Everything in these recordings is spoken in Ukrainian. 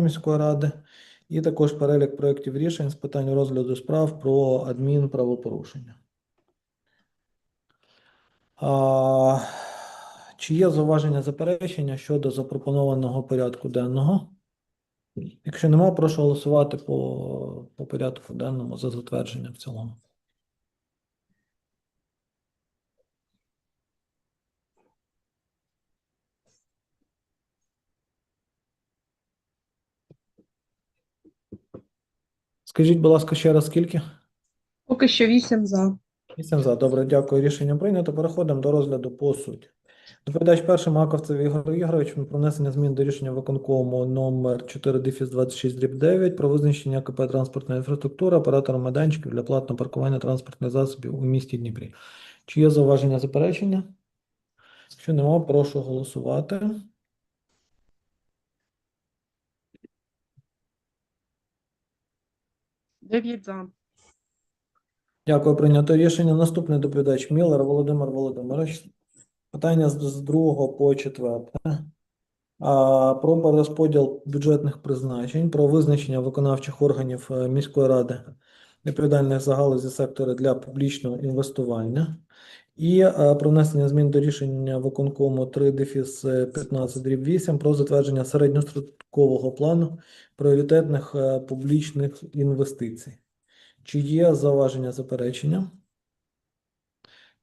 міської ради, і також перелік проєктів рішень з питань розгляду справ про адмінправопорушення. А, чи є зауваження заперечення щодо запропонованого порядку денного? Якщо нема, прошу голосувати по, по порядку денному за затвердження в цілому. Скажіть, будь ласка, ще раз скільки? Поки що 8 за. Вісім за. Добре, дякую. Рішення прийнято. Переходимо до розгляду по суті. Доповідач перший Маковцев Ігор Ігорович про внесення змін до рішення виконкому номер 4 дефіс 26 дріб 9 про визначення КП транспортна інфраструктура оператором майданчиків для платного паркування транспортних засобів у місті Дніпрі. Чи є зауваження заперечення? Якщо нема, прошу голосувати. Дев'ять за. Дякую, прийнято рішення. Наступний доповідач Міллер Володимир Володимирович. Питання з, з другого по четверте. А, про перерозподіл бюджетних призначень, про визначення виконавчих органів е, міської ради відповідальних за галузі сектора для публічного інвестування. І е, про внесення змін до рішення виконкому 3 дефіс е, 15 дріб 8 про затвердження середньострокового плану пріоритетних е, публічних інвестицій. Чи є зауваження заперечення?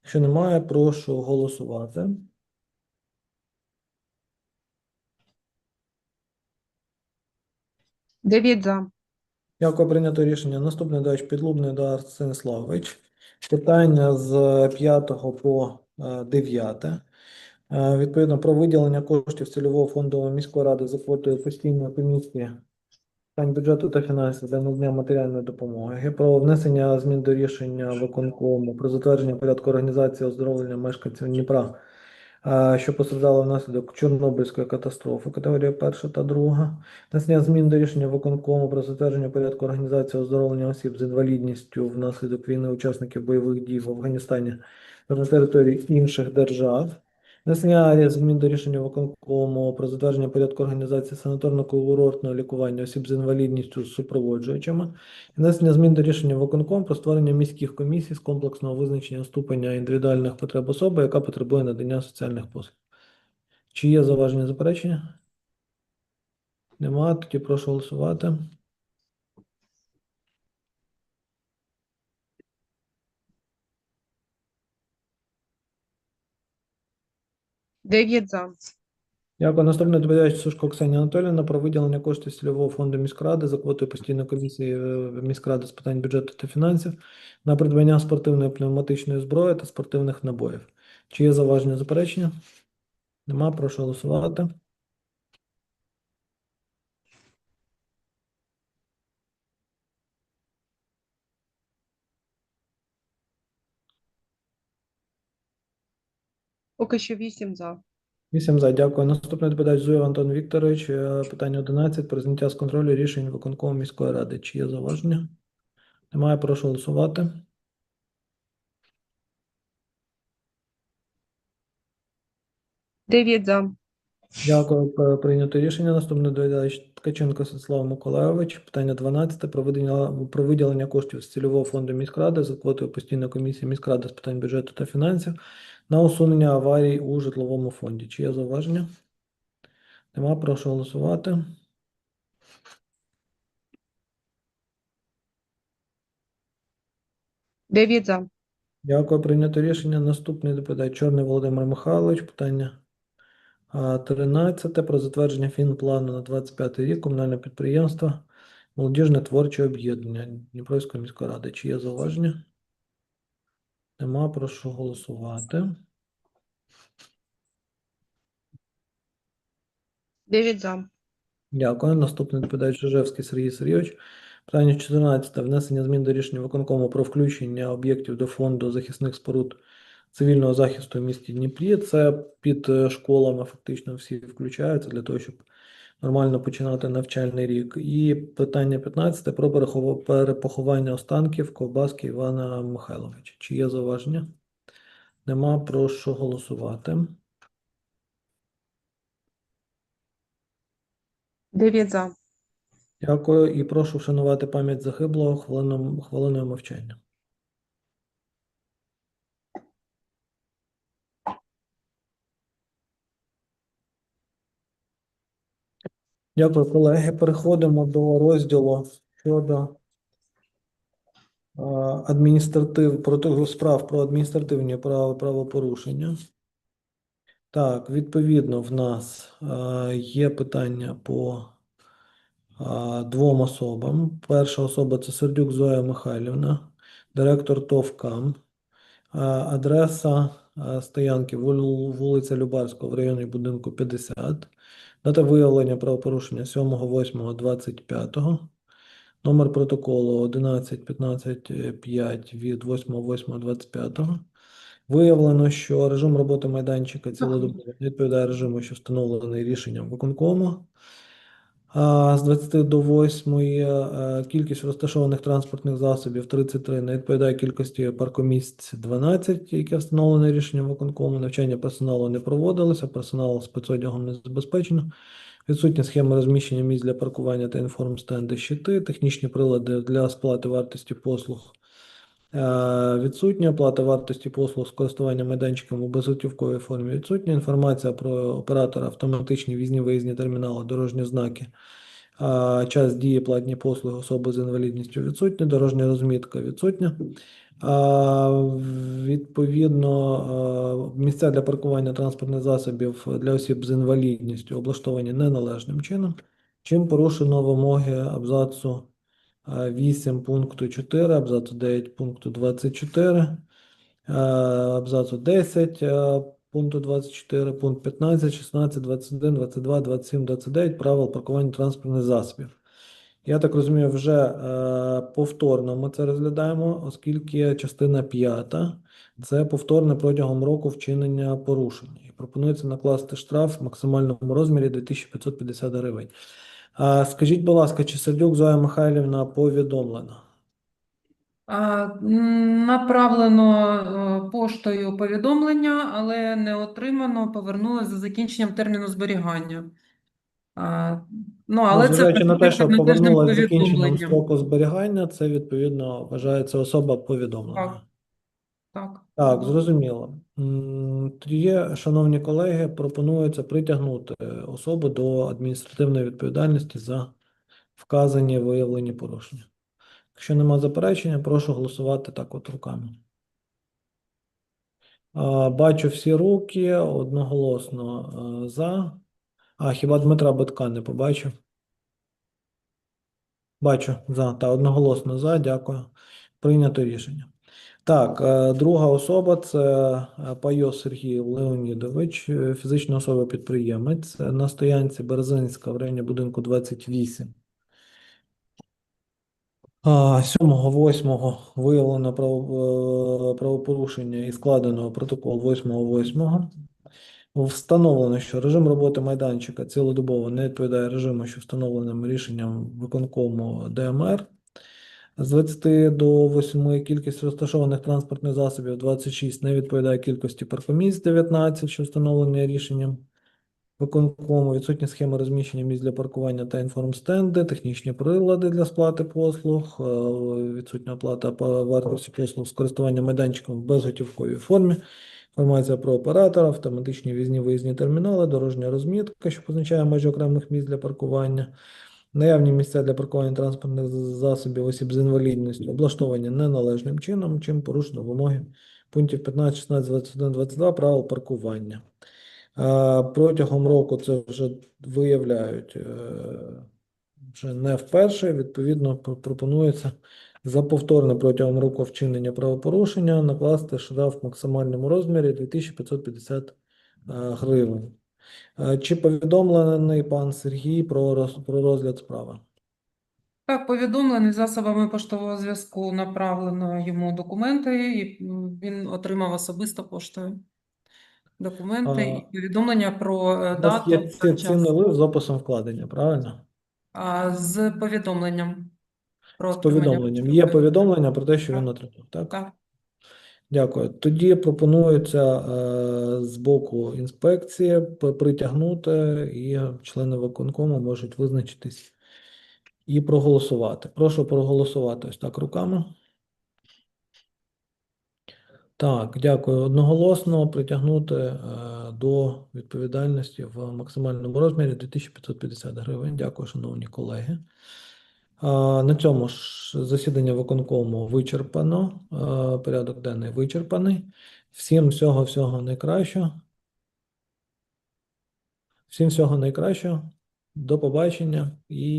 Якщо немає, прошу голосувати. За. Дякую, прийнято рішення. Наступний дач Підлубний Едар Станіславович. Питання з 5 по е, 9. Е, Відповідно про виділення коштів цільового фонду міської ради за квотою постійної комісії питань бюджету та фінансів для надання матеріальної допомоги, про внесення змін до рішення виконкому про затвердження порядку організації оздоровлення мешканців Дніпра, е, що постраждали внаслідок Чорнобильської катастрофи, категорія перша та друга. Внесення змін до рішення виконкому про затвердження порядку організації оздоровлення осіб з інвалідністю внаслідок війни учасників бойових дій в Афганістані та на території інших держав. Внесення змін до рішення виконкому про затвердження порядку організації санаторно-курортного лікування осіб з інвалідністю з супроводжуючими. Внесення змін до рішення виконкому про створення міських комісій з комплексного визначення ступеня індивідуальних потреб особи, яка потребує надання соціальних послуг. Чи є зауваження заперечення? Нема, тоді прошу голосувати. Дев'ять за. Дякую. Наступне доповідач Сушко Ксенія Анатоліївна про виділення коштів цільового фонду міськради за квотою постійної комісії е, міськради з питань бюджету та фінансів на придбання спортивної пневматичної зброї та спортивних набоїв. Чи є зауваження заперечення? Нема, прошу голосувати. Поки що 8 за. Вісім за, дякую. Наступний доповідач Зуєв Антон Вікторович. е, Питання 11. Про зняття з контролю рішень виконкому міської ради. Чи є зауваження? Немає, прошу голосувати. Дев'ять за. Дякую, прийнято рішення. Наступний доповідач Ткаченко Святослав Миколайович. Питання 12. Про виділення, про виділення коштів з цільового фонду міськради за квотою постійної комісії міськради з питань бюджету та фінансів на усунення аварій у житловому фонді. Чи є зауваження? Нема, прошу голосувати. Дев'ять за. Дякую, прийнято рішення. Наступний доповідач Чорний Володимир Михайлович. Питання 13. Про затвердження фінплану на 25 рік комунальне підприємство Молодіжне творче об'єднання Дніпровської міської ради. Чи є зауваження? Нема, прошу голосувати. Дев'ять за. Дякую. Наступний доповідач Жижевський Сергій Сергійович. Питання 14. Внесення змін до рішення виконкому про включення об'єктів до фонду захисних споруд цивільного захисту в місті Дніпрі. Це під е, школами фактично всі включаються для того, щоб нормально починати навчальний рік. І питання 15. Про перепоховання останків Ковбаски Івана Михайловича. Чи є зауваження? Нема, прошу голосувати. Дев'ять за. Дякую і прошу вшанувати пам'ять загиблого хвилиною, хвилиною мовчання. Дякую, колеги. Переходимо до розділу щодо адміністратив проти справ про адміністративні права правопорушення. Так, відповідно, в нас є питання по двом особам. Перша особа це Сердюк Зоя Михайлівна, директор ТОВ КАМ. Е, Адреса стоянки вулиця Любарського в районі будинку 50. Дата виявлення правопорушення 7.8.25. Номер протоколу 11.15.5 від 8.8.25. Виявлено, що режим роботи майданчика цілодобово відповідає режиму, що встановлений рішенням виконкому. З 20 до 8 е, кількість розташованих транспортних засобів 33 не відповідає кількості паркомісць 12, яке встановлене рішенням виконкому. Навчання персоналу не проводилося, персонал спецодягом не забезпечено. Відсутні схеми розміщення місць для паркування та інформстенди щити, технічні прилади для сплати вартості послуг. Е, Відсутня оплата вартості послуг з користування майданчиком у безготівковій формі. Відсутня інформація про оператора автоматичні візні виїзні термінали, дорожні знаки. Час дії платні послуги особи з інвалідністю відсутня, дорожня розмітка відсутня. А, Відповідно, місця для паркування транспортних засобів для осіб з інвалідністю облаштовані неналежним чином, чим порушено вимоги абзацу 8 пункту 4, абзацу 9 пункту 24, а, абзацу 10 а, пункту 24, пункт 15, 16, 21, 22, 27, 29 правил паркування транспортних засобів. Я так розумію, вже е, повторно ми це розглядаємо, оскільки частина 5 – це повторне протягом року вчинення порушення. І пропонується накласти штраф в максимальному розмірі 2550 гривень. Скажіть, будь ласка, чи Сердюк Зоя Михайлівна повідомлена? Направлено е, поштою повідомлення, але не отримано, повернули за закінченням терміну зберігання. Ну, але це на те, що належним закінченням строку зберігання, це відповідно вважається особа повідомленою. Так. Так, Так, зрозуміло. М, Тоді, шановні колеги, пропонується притягнути особу до адміністративної відповідальності за вказані виявлені порушення. Якщо нема заперечення, прошу голосувати так от руками. А, Бачу всі руки одноголосно е, за. А, хіба Дмитра Битка не побачив? Бачу, за. Та одноголосно за. Дякую. Прийнято рішення. Так, е, друга особа це е, Пайо Сергій Леонідович, е, фізична особа підприємець е, на стоянці Березинська в районі будинку 28. 7.8 виявлено право- правопорушення і складено протокол 8.8. Встановлено, що режим роботи майданчика цілодобово не відповідає режиму, що встановленим рішенням виконкому ДМР. З 20 до 8 кількість розташованих транспортних засобів 26 не відповідає кількості паркомісць 19, що встановлені рішенням виконкому. Відсутні схеми розміщення місць для паркування та інформстенди, технічні прилади для сплати послуг, е, відсутня оплата по вартості послуг з користування майданчиком в безготівковій формі. Інформація про оператора, автоматичні візні виїзні термінали, дорожня розмітка, що позначає межі окремих місць для паркування. Наявні місця для паркування транспортних засобів осіб з інвалідністю облаштовані неналежним чином, чим порушено вимоги пунктів 15, 16, 21, 22 правил паркування. Протягом року це вже виявляють е, вже не вперше. Відповідно, пропонується за повторне протягом року вчинення правопорушення накласти штраф в максимальному розмірі 2550 е, гривень. Е, Чи повідомлений пан Сергій про, розгляд справи? Так, повідомлений засобами поштового зв'язку направлено йому документи, і він отримав особисто поштою документи і повідомлення про е, є дату ці- та ці час. з описом вкладення, правильно? А, з повідомленням про З повідомленням. Є повідомлення про те, що Так. він отримав, так? Так. Дякую. Тоді пропонується е, з боку інспекції притягнути, і члени виконкому можуть визначитись і проголосувати. Прошу проголосувати ось так руками. Так, дякую. Одноголосно притягнути е, до відповідальності в максимальному розмірі 2550 гривень. Дякую, шановні колеги. На цьому ж засідання виконкому вичерпано. Порядок денний вичерпаний. Всім всього всього найкращого. Всім всього найкращого. До побачення і